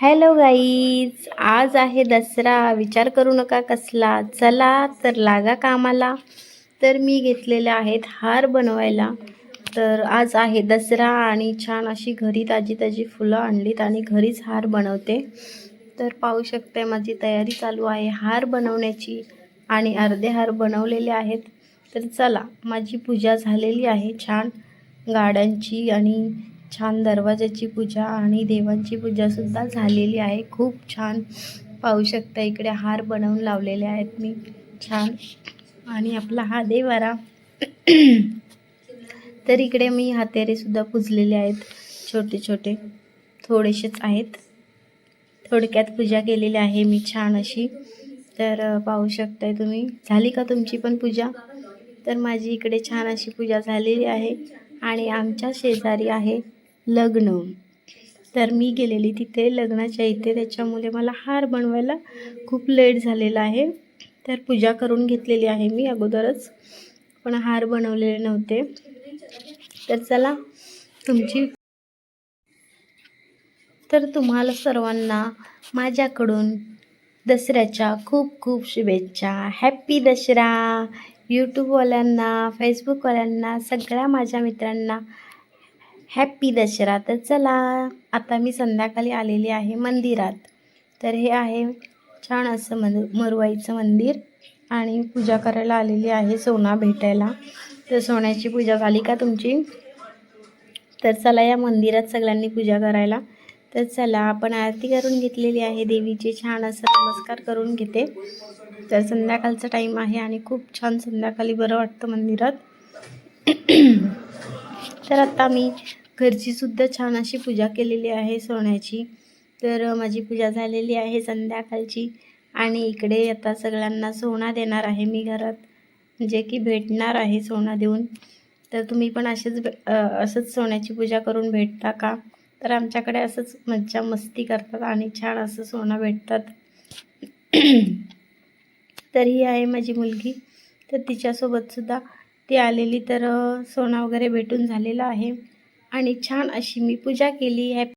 Hello guys आज आहे दसरा. विचार करू नका कसला. चला तर लागा कामाला. तर मी घेतलेले आहेत हार बनवायला. तर आज आहे दसरा आणि छान अशी घरी ताजी ताजी फुलं आणलीत आणि घरीच हार बनवते. तर पाहू शकते माझी तयारी चालू आहे हार बनवण्याची आणि अर्धे हार बनवलेले आहेत. तर चला माझी पूजा झालेली आहे छान. गाड्यांची आणि छान दरवाजाची पूजा आणि देवांची पूजासुद्धा झालेली आहे. खूप छान पाहू शकता इकडे हार बनवून लावलेले आहेत मी. छान. आणि आपला हा देवारा तर इकडे मी हातेरेसुद्धा पुजलेले आहेत. छोटे छोटे. थोडेसेच आहेत. थोडक्यात पूजा केलेली आहे मी छान अशी. तर पाहू शकताय तुम्ही. झाली का तुमची पण पूजा? तर माझी इकडे छान अशी पूजा झालेली आहे. आणि आमच्या शेजारी आहे लग्न. तर मी गेलेली तिथे लग्नाच्या इथे. त्याच्यामुळे मला हार बनवायला खूप लेट झालेला आहे. तर पूजा करून घेतलेली आहे मी अगोदरच. पण हार बनवलेले नव्हते. तर चला तुमची तर तुम्हाला सर्वांना माझ्याकडून दसऱ्याच्या खूप खूप शुभेच्छा. हॅप्पी दसरा! यूट्यूबवाल्यांना फेसबुकवाल्यांना सगळ्या माझ्या मित्रांना हॅप्पी दसरा तर चला आता मी संध्याकाळी आलेली आहे मंदिरात. तर हे आहे छान असं मन मरुवाईचं मंदिर आणि पूजा करायला आलेली आहे सोना भेटायला. तर सोन्याची पूजा झाली का तुमची? तर चला या मंदिरात सगळ्यांनी पूजा करायला. तर चला आपण आरती करून घेतलेली आहे देवीची. छान असं नमस्कार करून घेते. तर संध्याकाळचा टाईम आहे आणि खूप छान संध्याकाळी बरं वाटतं मंदिरात. तर आता मी घरची सुद्धा छान अशी पूजा केलेली आहे सोन्याची. तर माझी पूजा झालेली आहे संध्याकाळची. आणि इकडे आता सगळ्यांना सोना देणार आहे मी घरात. जे की भेटणार आहे सोना देऊन. तर तुम्ही पण असेच असंच सोन्याची पूजा करून भेटता का? तर आमच्याकडे असंच मज्जा मस्ती करतात आणि छान असं सोनं भेटतात. तर ही आहे माझी मुलगी. तर तिच्यासोबतसुद्धा ती आलेली तर सोनं सोना वगैरे भेटून झालेला आहे. आणि छान अशी मी पूजा केली. हॅप